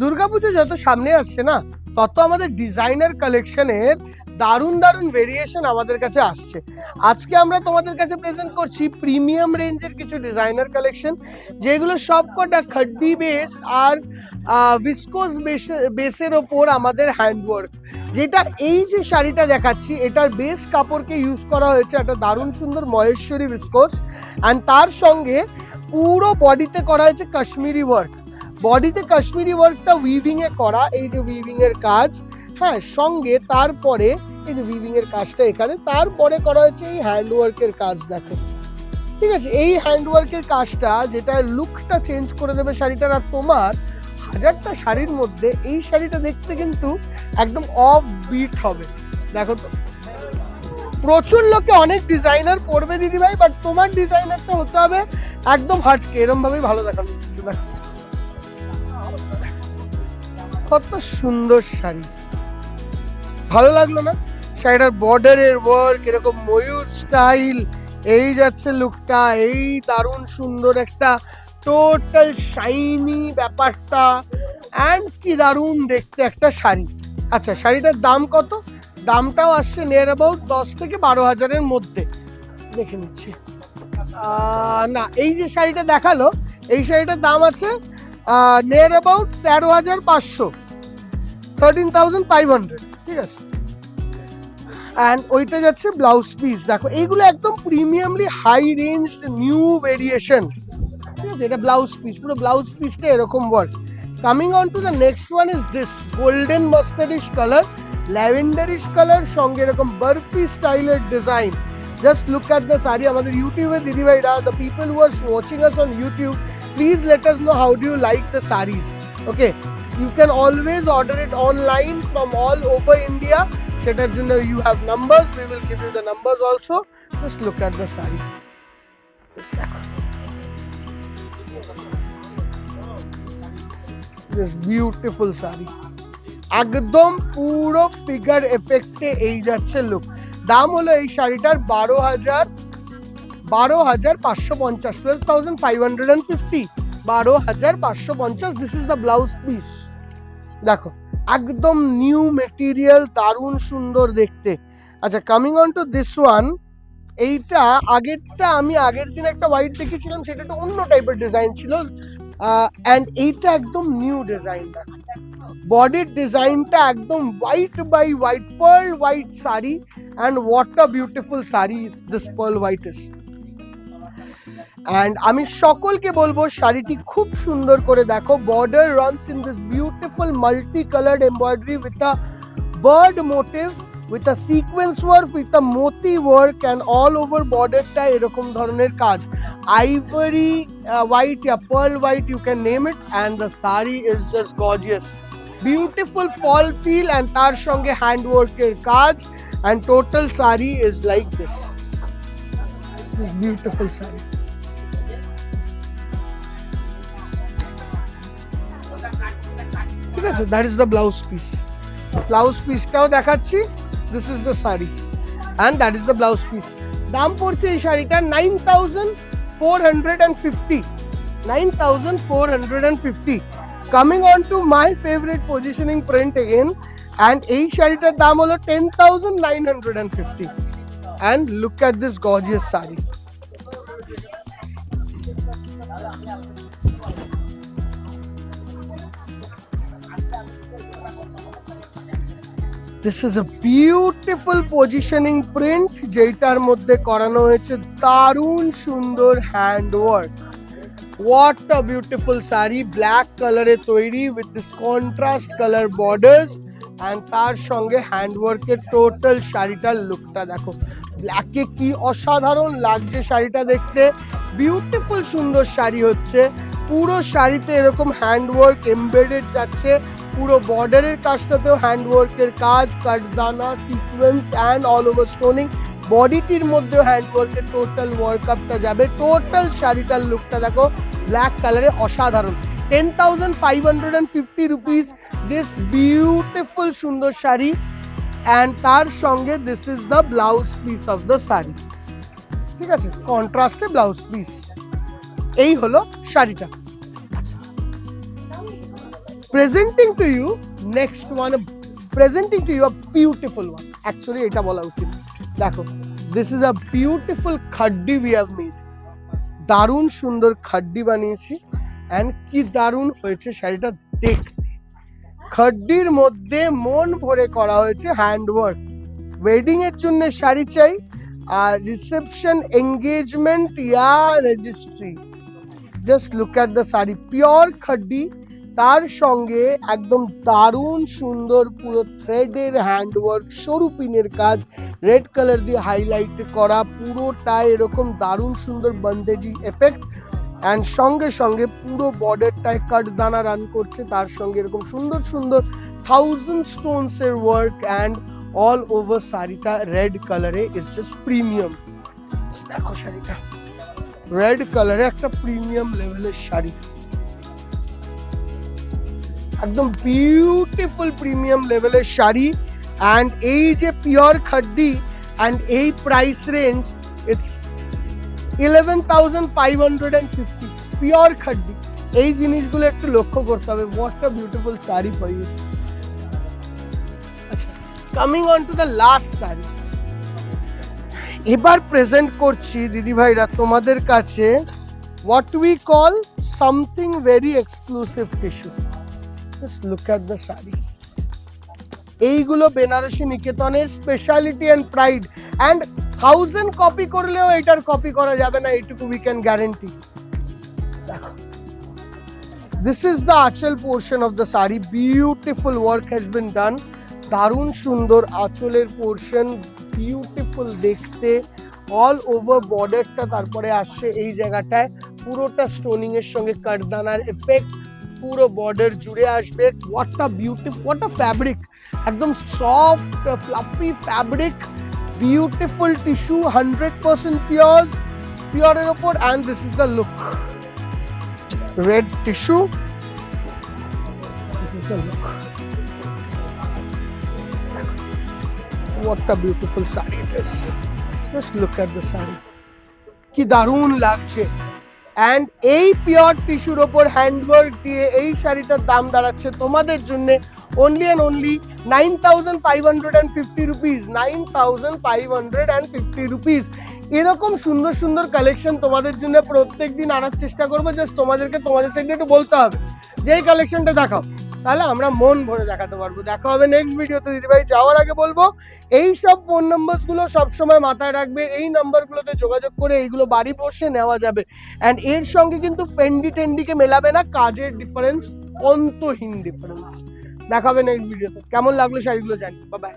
দুর্গাপুজো যত সামনে আসছে না, তত আমাদের ডিজাইনার কালেকশনের দারুণ দারুণ ভেরিয়েশন আমাদের কাছে আসছে। আজকে আমরা তোমাদের কাছে প্রেজেন্ট করছি প্রিমিয়াম রেঞ্জের কিছু ডিজাইনার কালেকশন যেগুলো সবকটা খাড্ডি বেস আর ভিসকোস বেসের ওপর আমাদের হ্যান্ডওয়ার্ক যেটা এই যে শাড়িটা দেখাচ্ছি, এটার বেস কাপড়কে ইউজ করা হয়েছে একটা দারুণ সুন্দর মহেশ্বরী ভিসকোস অ্যান্ড তার সঙ্গে পুরো বডিতে করা হয়েছে কাশ্মীরি ওয়ার্ক বডিতে কাশ্মীরি ওয়ার্কটা উইভিং এ করা, এই যে উইভিং এর কাজ হ্যাঁ সঙ্গে তারপরে এই যে উইভিং এর কাজটা এখানে, তারপরে করা হয়েছে এই হ্যান্ড ওয়ার্কের কাজ, দেখো। ঠিক আছে, এই হ্যান্ড ওয়ার্কের কাজটা, যেটা লুকটা চেঞ্জ করে দেবে শাড়িটার, আর তোমার হাজারটা শাড়ির মধ্যে এই শাড়িটা দেখতে কিন্তু একদম অফ বিট হবে। দেখো তো। প্রচুর লোকে অনেক ডিজাইনার পরবে দিদি ভাই বাট তোমার ডিজাইনারটা হতে হবে একদম হাটকে এরম ভাবেই ভালো দেখানো হচ্ছে, দেখো। কত সুন্দর শাড়ি। ভালো লাগল না? শাড়িটার বর্ডারের ওয়ার্ক এরকম ময়ূর স্টাইল এই যাচ্ছে লুকটা এই দারুণ সুন্দর একটা টোটাল শাইনি ব্যাপারটা অ্যান্ড কি দারুণ দেখতে একটা শাড়ি। আচ্ছা শাড়িটার দাম কত? দামটাও আসছে নিয়ার অ্যাবাউট দশ থেকে বারো হাজারের মধ্যে। দেখে নিচ্ছি। না, এই যে শাড়িটা দেখাল, এই শাড়িটার দাম আছে নিয়ার অ্যাবাউট তেরো হাজার পাঁচশো। থার্টিন থাউজেন্ড ফাইভ হান্ড্রেড ঠিক আছে? অ্যান্ড ওইটা যাচ্ছে ব্লাউজ পিস দেখো, এইগুলো একদম premiumly high range new variation ঠিক আছে? এটা ব্লাউজ পিস পুরো ব্লাউজ পিসটা এরকম work coming on to the next one is this golden mustardish colour lavenderish colour সঙ্গে এরকম বার্ফি স্টাইলের design just look at the sari, আমাদের ইউটিউবে দিদিভাইরা the people who are watching us on YouTube please let us know how do you like the saris okay you can always order it online from all over India সেটার জন্য you have numbers we will give you the numbers also just look at the sari this beautiful sari একদম পুরো figure এফেক্টে এই যাচ্ছে look দাম হলো এই শাড়িটার বারো হাজার বারো হাজার পাঁচশো পঞ্চাশ twelve thousand five hundred and fifty বারো হাজার পাঁচশো পঞ্চাশ this is the blouse piece দেখো, একদম নিউ মেটেরিয়াল দারুণ সুন্দর দেখতে। আচ্ছা coming on to this one এইটা আগেরটা আমি আগের দিন একটা হোয়াইট দেখেছিলাম, সেটা একটা অন্য টাইপের ডিজাইন ছিল। অ্যান্ড এইটা একদম নিউ ডিজাইন দেখো। বডির ডিজাইনটা একদম white by white pearl white sari and what a beautiful sari this pearl white is and আমি সকলকে বলব, শাড়িটি খুব সুন্দর করে দেখো। Border runs in this beautiful multi coloured embroidery with a bird motif with a sequence work with a moti work and all over বর্ডারটা এরকম ধরনের কাজ। Ivory white yeah pearl white you can name it and the sari is just gorgeous beautiful fall fill and তার সঙ্গে hand ওয়ার্কের কাজ and total sari is like this this beautiful sari ঠিক আছে? That is the blouse piece blouse পিসটাও দেখাচ্ছি। This is the sari and that is the blouse piece দাম পড়ছে এই শাড়িটা nine thousand four hundred and fifty nine thousand four hundred and fifty coming on to my favourite positioning print again and এই শাড়িটার দাম হলো ten thousand nine hundred and fifty and look at this gorgeous sari this is a beautiful positioning print যেটার মধ্যে করানো হয়েছে দারুণ সুন্দর hand work what a beautiful sari black কালারে তৈরি with this contrast colour borders and তার সঙ্গে হ্যান্ড ওয়ার্কের টোটাল শাড়িটার লুকটা দেখো। ব্ল্যাকে কি অসাধারণ লাগছে শাড়িটা দেখতে। বিউটিফুল সুন্দর শাড়ি হচ্ছে। পুরো শাড়িতে এরকম হ্যান্ড ওয়ার্ক এমবেডেড যাচ্ছে। পুরো বর্ডারের কাজটাতেও হ্যান্ডওয়ার্কের কাজ কাঠদানা sequence and all over stoning বডিটির মধ্যেও হ্যান্ডওয়ার্কের টোটাল ওয়ার্ক আপটা যাবে। টোটাল শাড়িটার লুকটা দেখো ব্ল্যাক কালারে অসাধারণ। Ten thousand five hundred and fifty rupees this beautiful সুন্দর শাড়ি। অ্যান্ড তার সঙ্গে this is the blouse piece of the sari. ঠিক আছে? কন্ট্রাস্টে ব্লাউজ পিস এই হলো শাড়িটা। Presenting to you next one presenting to you a beautiful one actually এটা বলা উচিত। দেখো this is a beautiful khaddi we have made দারুণ সুন্দর খাড্ডি বানিয়েছি। অ্যান্ড কি দারুণ হয়েছে শাড়িটা দেখতে। খাড্ডির মধ্যে মন ভরে করা হয়েছে হ্যান্ডওয়ার্ক ওয়েডিং এর জন্য শাড়ি চাই, আর reception engagement yeah registry just look at the sari. Pure khaddi তার সঙ্গে একদম দারুণ সুন্দর পুরো থ্রেডের হ্যান্ডওয়ার্ক সরু পিনের কাজ রেড কালার দিয়ে হাইলাইট করা, পুরোটা এরকম দারুণ সুন্দর বন্দেজি এফেক্ট অ্যান্ড সঙ্গে সঙ্গে পুরো বর্ডারটায় কাট দানা রান করছে, তার সঙ্গে এরকম সুন্দর সুন্দর থাউজেন্ড স্টোনস এর ওয়ার্ক অ্যান্ড অল ওভার শাড়িটা রেড কালারে ইজ জাস্ট প্রিমিয়াম দেখো শাড়িটা। রেড কালারে একটা প্রিমিয়াম লেভেলের শাড়ি। একদম বিউটিফুল প্রিমিয়াম লেভেলের শাড়ি অ্যান্ড এই যে পিওর খাড্ডি অ্যান্ড এই price range it's eleven thousand five hundred and fifty pure khaddi এই জিনিসগুলো একটু লক্ষ্য করতে হবে। What a beautiful sari for you আচ্ছা coming on to the last sari. এবার প্রেজেন্ট করছি দিদি ভাইরা তোমাদের কাছে what we call something very exclusive tissue just look at the sari এইগুলো Benarasi নিকেতনের speciality and pride and thousand copy করলেও এটার কপি করা যাবে না, এইটুকু উই ক্যান গ্যারেন্টি দেখো this is the anchal portion of the sari beautiful work has been done দারুণ সুন্দর আঁচলের পোর্শন বিউটিফুল দেখতে অল ওভার বর্ডারটা তারপরে আসছে এই জায়গাটায়। পুরোটা স্টোনিং এর সঙ্গে কাঠদানার এফেক্ট পুরো বর্ডার জুড়ে আসবে what a beautiful what a fabric একদম soft fluffy fabric beautiful tissue hundred percent Pears পিওরের ওপর and this is the look red tissue this is the look what a beautiful saree it is just look at the saree কি দারুণ লাগছে and এই pure টিস্যুর ওপর handwork দিয়ে এই শাড়িটার দাম দাঁড়াচ্ছে তোমাদের জন্যে only and only nine thousand five hundred and fifty rupees nine thousand five hundred and fifty rupees এরকম সুন্দর সুন্দর কালেকশন তোমাদের জন্য প্রত্যেক দিন আনার চেষ্টা করব। জাস্ট তোমাদেরকে, তোমাদের সাইডে একটু বলতে হবে। যে এই কালেকশনটা দেখাও। তাহলে আমরা মন ভরে দেখাতে পারব। দেখা হবে নেক্সট ভিডিওতে দিদিভাই, যাওয়ার আগে বলব, এই সব ফোন নম্বরসগুলো সবসময় মাথায় রাখবে। এই নাম্বারগুলোতে যোগাযোগ করে এইগুলো বাড়ি বসে নেওয়া যাবে। অ্যান্ড এর সঙ্গে কিন্তু ফেন্ডি টেন্ডিকে মেলাবে না, কাজের ডিফারেন্স অন্তহীন ডিফারেন্স দেখা হবে নেক্সট ভিডিওতে কেমন লাগল শাড়িগুলো জানি। বা বাই